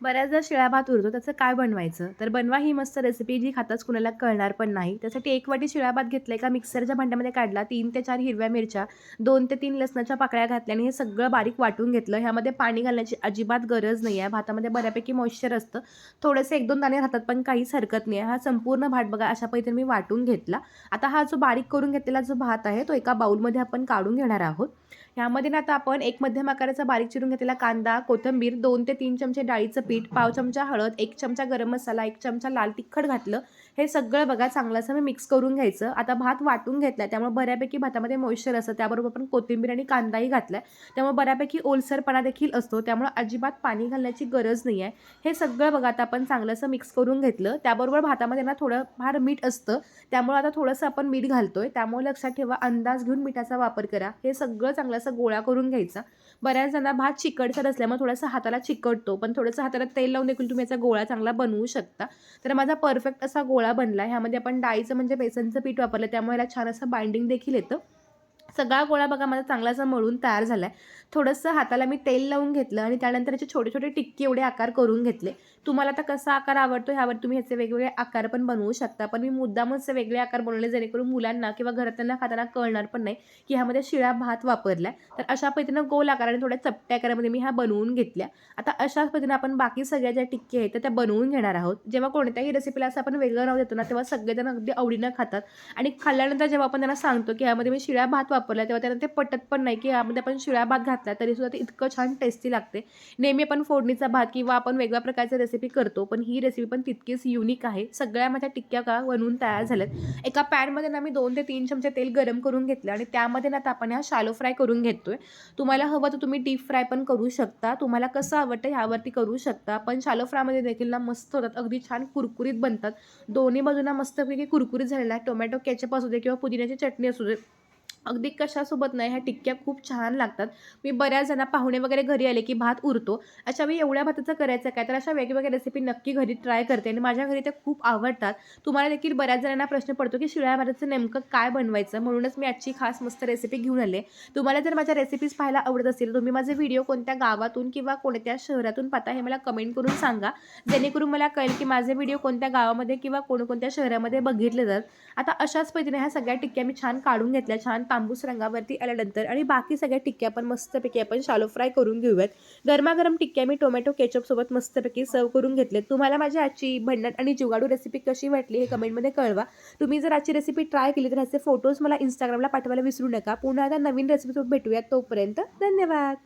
बऱ्याचदा शिळा भात उरतो त्याचं काय बनवायचं? तर बनवा ही मस्त रेसिपी जी खाताच कुणाला कळणार पण नाही. त्यासाठी एक वाटी शिळा भात घेतला एका मिक्सरच्या भांड्यामध्ये काढला तीन ते चार हिरव्या मिरच्या दोन ते तीन लसणाच्या पाकळ्या घातल्या आणि हे सगळं बारीक वाटून घेतलं. ह्यामध्ये पाणी घालण्याची अजिबात गरज नाही आहे भातामध्ये बऱ्यापैकी मॉइश्चर असतं. थोडेसे एक दोन दाणे राहतात पण काहीच हरकत नाही आहे हा संपूर्ण भात बघा अशा पद्धतीने मी वाटून घेतला. आता हा जो बारीक करून घेतलेला जो भात आहे तो एका बाऊलमध्ये आपण काढून घेणार आहोत. ह्यामध्ये ना आता आपण एक मध्यम आकाराचा बारीक चिरून घेतलेला कांदा कोथिंबीर दोन ते तीन चमचे डाळीचं पीठ पाव चमचा हळद एक चमचा गरम मसाला एक चमचा लाल तिखट घातलं. हे सगळं बघा चांगलं असं मी मिक्स करून घ्यायचं. आता भात वाटून घेतला त्यामुळे बऱ्यापैकी भातामध्ये मॉइश्चर असतं. त्याबरोबर आपण कोथिंबीर आणि कांदाही घातला त्यामुळे बऱ्यापैकी ओलसरपणा देखील असतो. त्यामुळे अजिबात पाणी घालण्याची गरज नाही आहे हे सगळं बघा आता आपण चांगलं असं मिक्स करून घेतलं. त्याबरोबर भातामध्ये ना थोडं फार मीठ असतं. त्यामुळे आता थोडंसं आपण मीठ घालतो आहे त्यामुळे लक्षात ठेवा अंदाज घेऊन मिठाचा वापर करा. हे सगळं चांगलं असं गोळा करून घ्यायचा. बऱ्याच जणांना भात चिकटसर असल्यामुळे थोडासा हाताला चिकटतो. पण थोडंसं हाताला तेल लावून देखील तुम्ही याचा गोळा चांगला बनवू शकता. तर माझा परफेक्ट असा गोळा बनला. ह्यामध्ये आपण डाळीचं म्हणजे बेसनचं पीठ वापरलं. त्यामुळे याला छान असं बाइंडिंग देखील येतं. सगळा गोळा बघा माझा चांगला असा मळून तयार झाला आहे थोडंसं हाताला मी तेल लावून घेतलं आणि त्यानंतर याचे छोटे छोटे टिक्के एवढे आकार करून घेतले. तुम्हाला आता कसा आकार आवडतो ह्यावर तुम्ही ह्याचे वेगवेगळे आकार पण बनवू शकता. पण मी मुद्दामच वेगळे आकार बनवले जेणेकरून मुलांना किंवा घरातल्यांना खाताना कळणार पण नाही की ह्यामध्ये शिळा भात वापरला तर अशा पद्धतीनं गोल आकाराने थोड्या चपट्या आकारामध्ये मी ह्या बनवून घेतल्या. आता अशाच पद्धतीनं आपण बाकी सगळ्या ज्या टिक्के आहेत त्या बनवून घेणार आहोत. जेव्हा कोणत्याही रेसिपीला असं आपण वेगळं नाव देतो ना तेव्हा सगळेजण अगदी आवडीनं खातात. आणि खाल्ल्यानंतर जेव्हा आपण त्यांना सांगतो की ह्यामध्ये मी शिळा भात वापरल्या तेव्हा त्यांना ते पटत पण नाही की यामध्ये आपण शिळा भात घातला तरीसुद्धा ते इतकं छान टेस्टी लागते. नेहमी आपण फोडणीचा भात किंवा आपण वेगळ्या प्रकारची रेसिपी करतो पण ही रेसिपी पण तितकीच युनिक आहे. सगळ्या माझ्या टिक्क्या का बनवून तयार झाल्यात. एका पॅनमध्ये ना मी दोन ते तीन चमचे तेल गरम करून घेतलं आणि त्यामध्ये ना आता आपण ह्या शालो फ्राय करून घेतोय. तुम्हाला हवं तर तुम्ही डीप फ्राय पण करू शकता. तुम्हाला कसं आवडतं ह्यावरती करू शकता. पण शालो फ्रायमध्ये देखील ना मस्त होतात. अगदी छान कुरकुरीत बनतात. दोन्ही बाजूंना मस्तपैकी कुरकुरीत झालेला आहे. टोमॅटो केचप असू दे किंवा पुदिन्याची चटणी असू दे. अगदी कशासोबत नाही ह्या टिक्क्या खूप छान लागतात. मी बऱ्याच जणा पाहुणे वगैरे घरी आले की भात उरतो. अशा मी एवढ्या भाताचं करायचं काय? तर अशा वेगवेगळ्या रेसिपी नक्की घरी ट्राय करते आणि माझ्या घरी त्या खूप आवडतात. तुम्हाला देखील बऱ्याच जणांना प्रश्न पडतो की शिळ्या भाताचं नेमकं काय बनवायचं? म्हणूनच मी आजची खास मस्त रेसिपी घेऊन आले. तुम्हाला जर माझ्या रेसिपीज पाहायला आवडत असेल तुम्ही माझे व्हिडिओ कोणत्या गावातून किंवा कोणत्या शहरातून पाहता हे मला कमेंट करून सांगा. जेणेकरून मला कळेल की माझे व्हिडिओ कोणत्या गावामध्ये किंवा कोणकोणत्या शहरामध्ये बघितले जातात. आता अशाच पद्धतीने ह्या सगळ्या टिक्क्या मी छान काढून घेतल्या छान तांबूस रंगावरती आल्यानंतर आणि बाकी सगळ्या टिक्क्या पण मस्तपैकी आपण शालो फ्राय करून घेऊयात. गरमागरम टिक्क्या मी टोमॅटो केचपसोबत मस्तपैकी सर्व करून घेतले तुम्हाला माझी आजची भन्नाट आणि जुगाडू रेसिपी कशी वाटली हे कमेंटमध्ये कळवा. तुम्ही जर आजची रेसिपी ट्राय केली तर ह्याचे फोटोज मला इंस्टाग्रामला पाठवायला विसरू नका. पुन्हा आता नवीन रेसिपीसोबत भेटूयात तोपर्यंत. धन्यवाद!